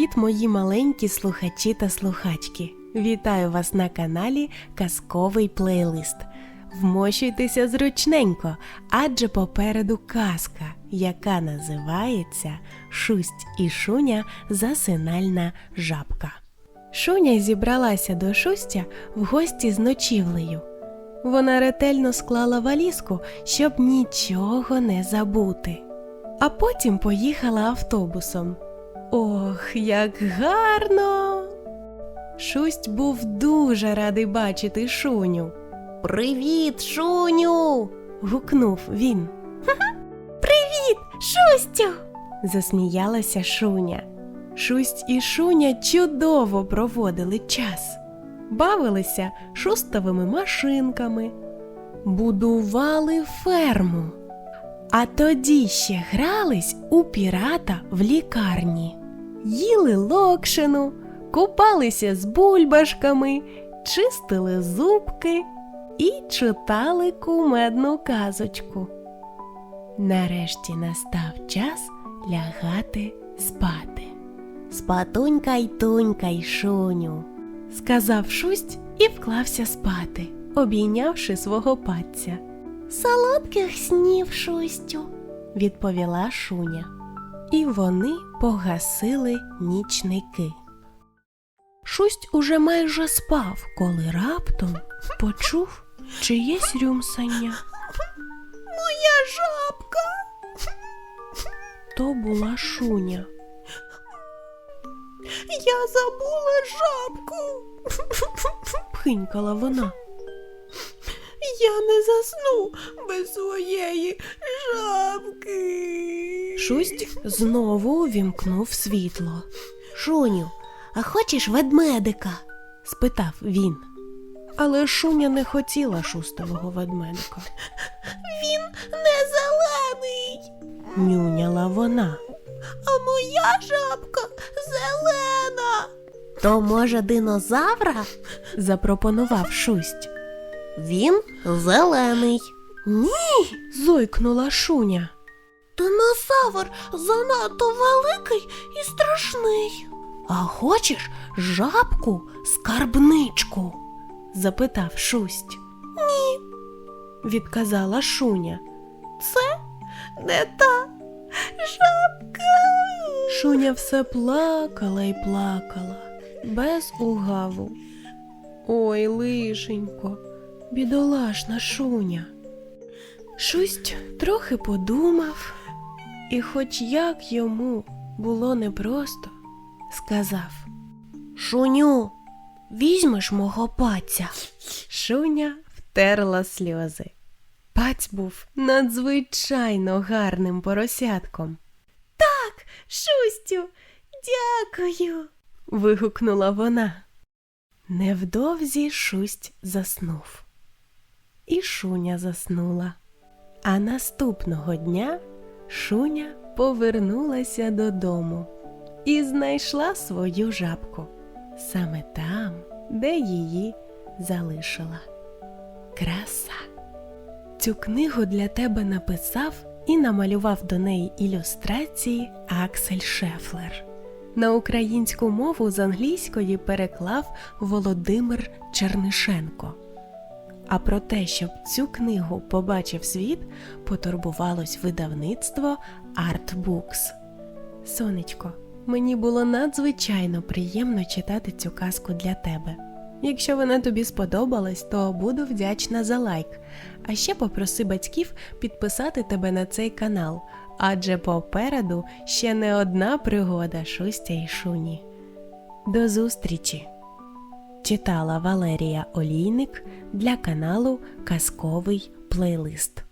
Привіт, мої маленькі слухачі та слухачки! Вітаю вас на каналі Казковий плейлист. Вмощуйтеся зручненько, адже попереду казка, яка називається Шусть і Шуня засинальна жабка. Шуня зібралася до Шустя в гості з ночівлею. Вона ретельно склала валізку, щоб нічого не забути. А потім поїхала автобусом. Ох, як гарно! Шусть був дуже радий бачити Шуню. Привіт, Шуню. гукнув він. Привіт, Шустю. засміялася Шуня. Шусть і Шуня чудово проводили час, бавилися шустовими машинками, будували ферму. А тоді ще грались у пірата в лікарні, їли локшину, купалися з бульбашками, чистили зубки і читали кумедну казочку. Нарешті настав час лягати спати. Спатунькай тунькай шуню, сказав шусть і вклався спати, обійнявши свого паця. Солодких снів, Шустю, відповіла Шуня. І вони погасили нічники. Шусть уже майже спав, коли раптом почув чиєсь рюмсання. Моя жабка. То була Шуня. Я забула жабку. пхинькала вона. Я не засну без своєї жабки. Шусть знову увімкнув світло. Шуню, а хочеш ведмедика? спитав він. Але Шуня не хотіла шустового ведмедика. Він не зелений, нюняла вона. А моя жабка зелена. То, може, динозавра? запропонував шусть. Він зелений. Ні. зойкнула Шуня. Динозавр занадто великий і страшний. А хочеш жабку скарбничку? запитав шусть. Ні, відказала Шуня. Це не та жабка. Шуня все плакала і плакала, без угаву. Ой, лишенько, бідолашна шуня. Шусть трохи подумав, і, хоч як йому було непросто, сказав Шуню, візьмеш мого паця. Шуня втерла сльози. Паць був надзвичайно гарним поросятком. Так, Шустю, дякую. вигукнула вона. Невдовзі шусть заснув. І шуня заснула. А наступного дня шуня повернулася додому і знайшла свою жабку саме там, де її залишила. Краса. Цю книгу для тебе написав і намалював до неї ілюстрації Аксель Шефлер. На українську мову з англійської переклав Володимир Чернишенко. А про те, щоб цю книгу побачив світ, потурбувалось видавництво Artbooks. Сонечко, мені було надзвичайно приємно читати цю казку для тебе. Якщо вона тобі сподобалась, то буду вдячна за лайк. А ще попроси батьків підписати тебе на цей канал, адже попереду ще не одна пригода Шустя і Шуні. До зустрічі! Читала Валерія Олійник для каналу Казковий плейлист.